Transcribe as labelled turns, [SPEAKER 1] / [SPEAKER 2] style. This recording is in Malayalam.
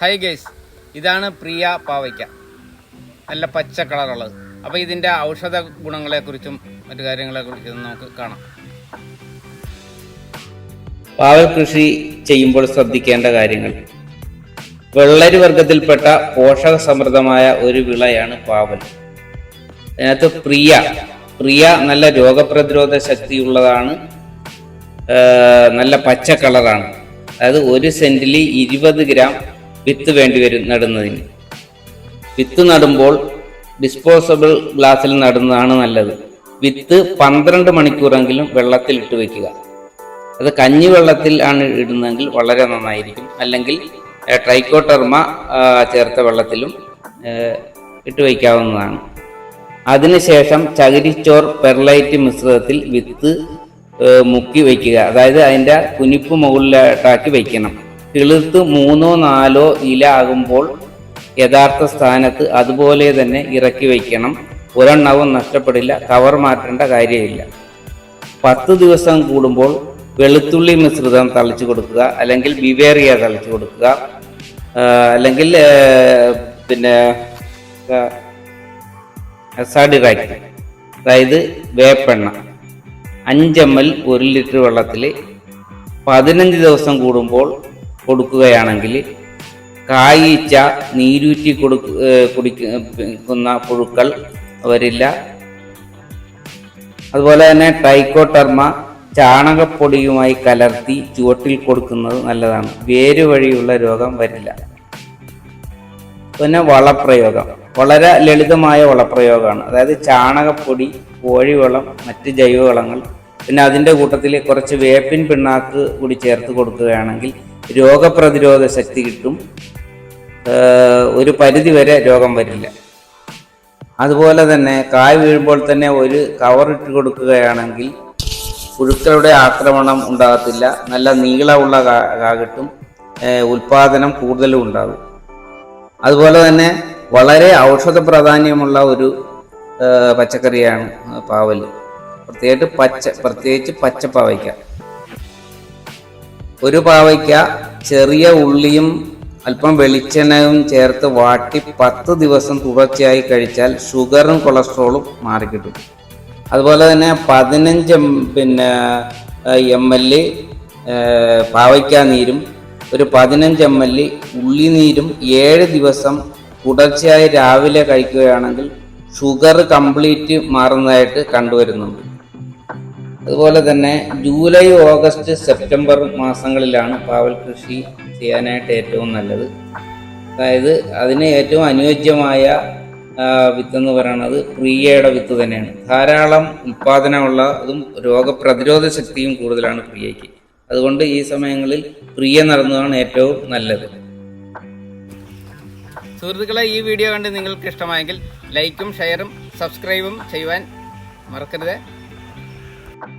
[SPEAKER 1] ഹായ് ഗേസ് ഇതാണ് പ്രിയ പാവയ്ക്ക. നല്ല പച്ച കളറുള്ളത്. അപ്പോൾ ഇതിന്റെ ഔഷധ ഗുണങ്ങളെക്കുറിച്ചും മറ്റു കാര്യങ്ങളെക്കുറിച്ചും നമുക്ക് കാണാം. പാവൽ കൃഷി ചെയ്യുമ്പോൾ ശ്രദ്ധിക്കേണ്ട കാര്യങ്ങൾ. വെള്ളരി വർഗത്തിൽപ്പെട്ട പോഷക സമൃദ്ധമായ ഒരു വിളയാണ് പാവൽ. അതിനകത്ത് പ്രിയ പ്രിയ നല്ല രോഗപ്രതിരോധ ശക്തിയുള്ളതാണ് നല്ല പച്ച കളറാണ്. അതായത് ഒരു സെന്റിൽ ഇരുപത് ഗ്രാം വിത്ത് വേണ്ടി വരും നടുന്നതിന്. വിത്ത് നടുമ്പോൾ ഡിസ്പോസബിൾ ഗ്ലാസ്സിൽ നടുന്നതാണ് നല്ലത്. വിത്ത് പന്ത്രണ്ട് മണിക്കൂറെങ്കിലും വെള്ളത്തിൽ ഇട്ട് വെക്കുക. അത് കഞ്ഞി വെള്ളത്തിൽ ആണ് ഇടുന്നതെങ്കിൽ വളരെ നന്നായിരിക്കും. അല്ലെങ്കിൽ ട്രൈക്കോട്ടർമ ചേർത്ത വെള്ളത്തിലും ഇട്ട് വയ്ക്കാവുന്നതാണ് അതിനുശേഷം ചകിരിച്ചോർ പെർലൈറ്റ് മിശ്രിതത്തിൽ വിത്ത് മുക്കി വയ്ക്കുക അതായത് അതിന്റെ കുനിപ്പ് മുകളിലോട്ടാക്കി വയ്ക്കണം കിളിർത്ത് മൂന്നോ നാലോ ഇല ആകുമ്പോൾ യഥാർത്ഥ സ്ഥാനത്ത് അതുപോലെ തന്നെ ഇറക്കി വയ്ക്കണം. ഒരെണ്ണവും നഷ്ടപ്പെടില്ല കവർ മാറ്റേണ്ട കാര്യമില്ല. പത്ത് ദിവസം കൂടുമ്പോൾ വെളുത്തുള്ളി മിശ്രിതം തളിച്ചു കൊടുക്കുക അല്ലെങ്കിൽ ബിവേറിയ തളിച്ചു കൊടുക്കുക അല്ലെങ്കിൽ പിന്നെ സഡിറാക്കി അതായത് വേപ്പെണ്ണ. അഞ്ച് എം എൽ ഒരു ലിറ്റർ വെള്ളത്തിൽ പതിനഞ്ച് ദിവസം കൂടുമ്പോൾ കൊടുക്കുകയാണെങ്കിൽ കായീച്ച നീരൂറ്റി കൊടുക്ക കുടിക്കുന്ന പുഴുക്കൾ വരില്ല അതുപോലെ തന്നെ ടൈക്കോട്ടർമ ചാണകപ്പൊടിയുമായി കലർത്തി ചുവട്ടിൽ കൊടുക്കുന്നത് നല്ലതാണ്. വേര് വഴിയുള്ള രോഗം വരില്ല. പിന്നെ വളപ്രയോഗം. വളരെ ലളിതമായ വളപ്രയോഗമാണ്. അതായത് ചാണകപ്പൊടി കോഴിവളം മറ്റ് ജൈവവളങ്ങൾ പിന്നെ അതിന്റെ കൂട്ടത്തിൽ കുറച്ച് വേപ്പിൻ പിണ്ണാക്ക് കൂടി ചേർത്ത് കൊടുക്കുകയാണെങ്കിൽ രോഗപ്രതിരോധ ശക്തി കിട്ടും. ഒരു പരിധി വരെ രോഗം വരില്ല. അതുപോലെ തന്നെ കായ് വീഴുമ്പോൾ തന്നെ ഒരു കവർ ഇട്ട് കൊടുക്കുകയാണെങ്കിൽ പുഴുക്കളുടെ ആക്രമണം ഉണ്ടാകത്തില്ല. നല്ല നീളമുള്ള കാ- കിട്ടും. ഉൽപാദനം കൂടുതലും ഉണ്ടാകും. അതുപോലെ തന്നെ വളരെ ഔഷധ പ്രാധാന്യമുള്ള ഒരു പച്ചക്കറിയാണ് പാവൽ പ്രത്യേകിച്ച് പച്ച പ്രത്യേകിച്ച് പച്ച പാവയ്ക്ക ഒരു പാവയ്ക്ക ചെറിയ ഉള്ളിയും അല്പം വെളിച്ചെണ്ണയും ചേർത്ത് വാട്ടി പത്ത് ദിവസം തുടർച്ചയായി കഴിച്ചാൽ ഷുഗറും കൊളസ്ട്രോളും മാറിക്കിട്ടും. അതുപോലെ തന്നെ പതിനഞ്ച് പിന്നെ എം എൽ പാവയ്ക്ക നീരും ഒരു പതിനഞ്ച് എം എൽ ഉള്ളി നീരും ഏഴ് ദിവസം തുടർച്ചയായി രാവിലെ കഴിക്കുകയാണെങ്കിൽ ഷുഗർ കംപ്ലീറ്റ് മാറുന്നതായിട്ട് കണ്ടുവരുന്നുണ്ട്. അതുപോലെ തന്നെ ജൂലൈ ഓഗസ്റ്റ് സെപ്റ്റംബർ മാസങ്ങളിലാണ് പാവൽ കൃഷി ചെയ്യാനായിട്ട് ഏറ്റവും നല്ലത്. അതായത് അതിന് ഏറ്റവും അനുയോജ്യമായ വിത്ത് എന്ന് പറയുന്നത് പ്രിയയുടെ വിത്ത് തന്നെയാണ്. ധാരാളം ഉൽപാദനമുള്ള അതും രോഗപ്രതിരോധ ശക്തിയും കൂടുതലാണ് പ്രിയയ്ക്ക്. അതുകൊണ്ട് ഈ സമയങ്ങളിൽ പ്രിയ നടന്നതാണ് ഏറ്റവും നല്ലത്. സുഹൃത്തുക്കളെ ഈ വീഡിയോ കണ്ട് നിങ്ങൾക്ക് ഇഷ്ടമായെങ്കിൽ ലൈക്കും ഷെയറും സബ്സ്ക്രൈബും ചെയ്യുവാൻ മറക്കരുത്.